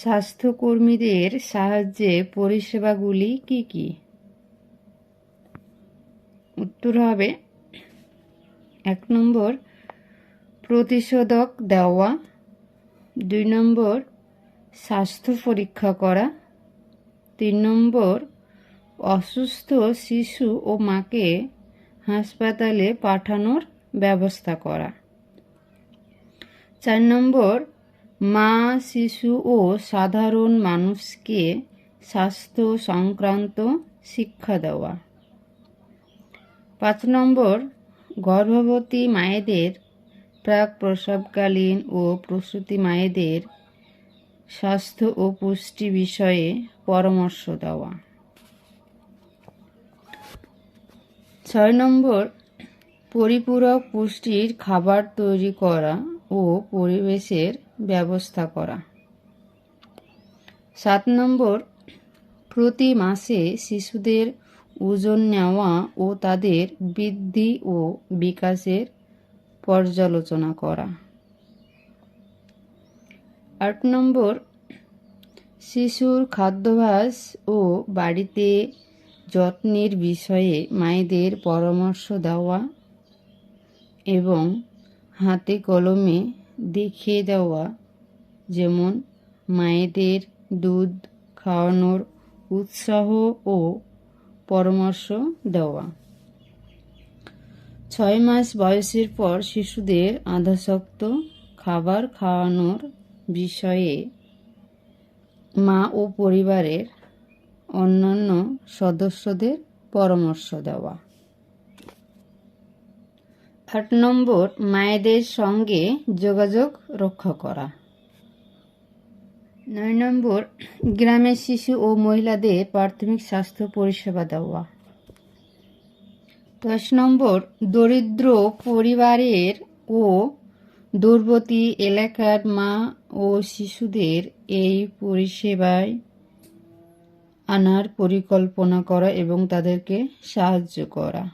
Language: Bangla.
স্বাস্থ্যকর্মীদের সাহায্যে পরিষেবাগুলি কি কি? উত্তর হবে, এক নম্বর, প্রতিষেধক দেওয়া। দুই নম্বর, স্বাস্থ্য পরীক্ষা করা। তিন নম্বর, অসুস্থ শিশু ও মাকে হাসপাতালে পাঠানোর ব্যবস্থা করা। চার নম্বর মা শিশু ও সাধারণ মানুষকে স্বাস্থ্য সংক্রান্ত শিক্ষা দেওয়া। পাঁচ নম্বর, গর্ভবতী মায়েদের প্রাক প্রসবকালীন ও প্রসূতি মায়েদের স্বাস্থ্য ও পুষ্টি বিষয়ে পরামর্শ দেওয়া। ছয় নম্বর, পরিপূরক পুষ্টির খাবার তৈরি করা ও পরিবেশের ব্যবস্থা করা। সাত নম্বর, প্রতি মাসে শিশুদের ওজন নেওয়া ও তাদের বৃদ্ধি ও বিকাশের পর্যালোচনা করা। আট নম্বর, শিশুর খাদ্যাভ্যাস ও বাড়িতে যত্নের বিষয়ে মায়েদের পরামর্শ দেওয়া এবং হাতে কলমে দেখিয়ে দেওয়া যেমন মায়েদের দুধ খাওয়ানোর উৎসাহ ও পরামর্শ দেওয়া। ছয় মাস বয়সের পর শিশুদের আধাশক্ত খাবার খাওয়ানোর বিষয়ে মা ও পরিবারের অন্যান্য সদস্যদের পরামর্শ দেওয়া। আট নম্বর, মায়েদের সঙ্গে যোগাযোগ রক্ষা করা। নয় নম্বর, গ্রামের শিশু ও মহিলাদের প্রাথমিক স্বাস্থ্য পরিষেবা দেওয়া। দশ নম্বর, দরিদ্র পরিবারের ও দূরবর্তী এলাকার মা ও শিশুদের এই পরিষেবায় আনার পরিকল্পনা করা এবং তাদেরকে সাহায্য করা।